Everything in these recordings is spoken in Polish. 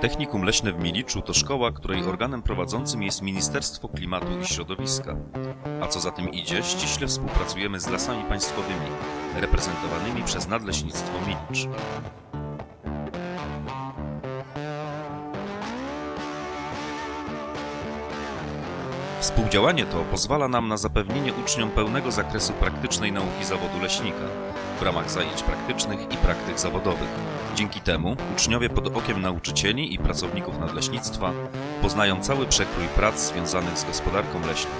Technikum Leśne w Miliczu to szkoła, której organem prowadzącym jest Ministerstwo Klimatu i Środowiska. A co za tym idzie, ściśle współpracujemy z lasami państwowymi, reprezentowanymi przez Nadleśnictwo Milicz. Współdziałanie to pozwala nam na zapewnienie uczniom pełnego zakresu praktycznej nauki zawodu leśnika w ramach zajęć praktycznych i praktyk zawodowych. Dzięki temu uczniowie pod okiem nauczycieli i pracowników nadleśnictwa poznają cały przekrój prac związanych z gospodarką leśną.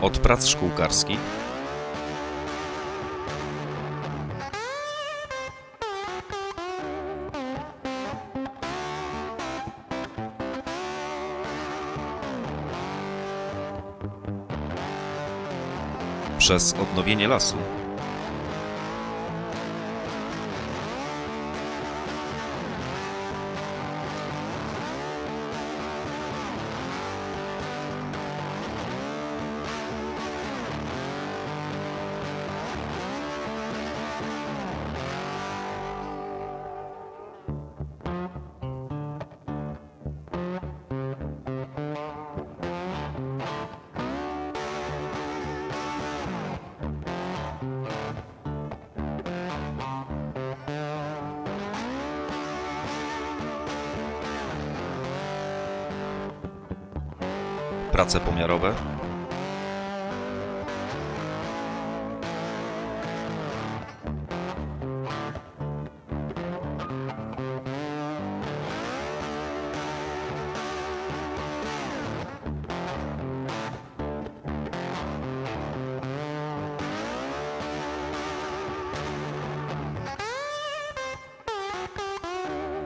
Od prac szkółkarskich przez odnowienie lasu, prace pomiarowe,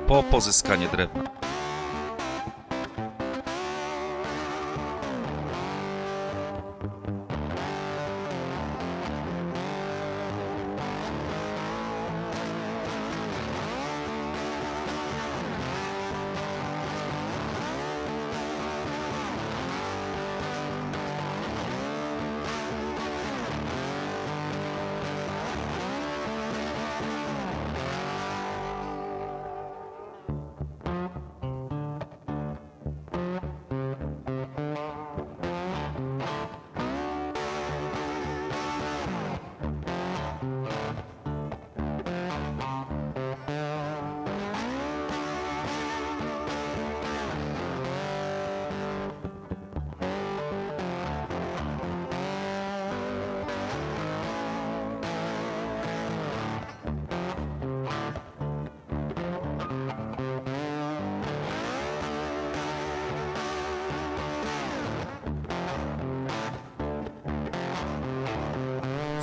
po pozyskanie drewna.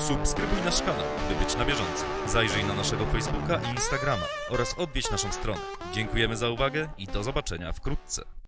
Subskrybuj nasz kanał, by być na bieżąco. Zajrzyj na naszego Facebooka i Instagrama oraz odwiedź naszą stronę. Dziękujemy za uwagę i do zobaczenia wkrótce.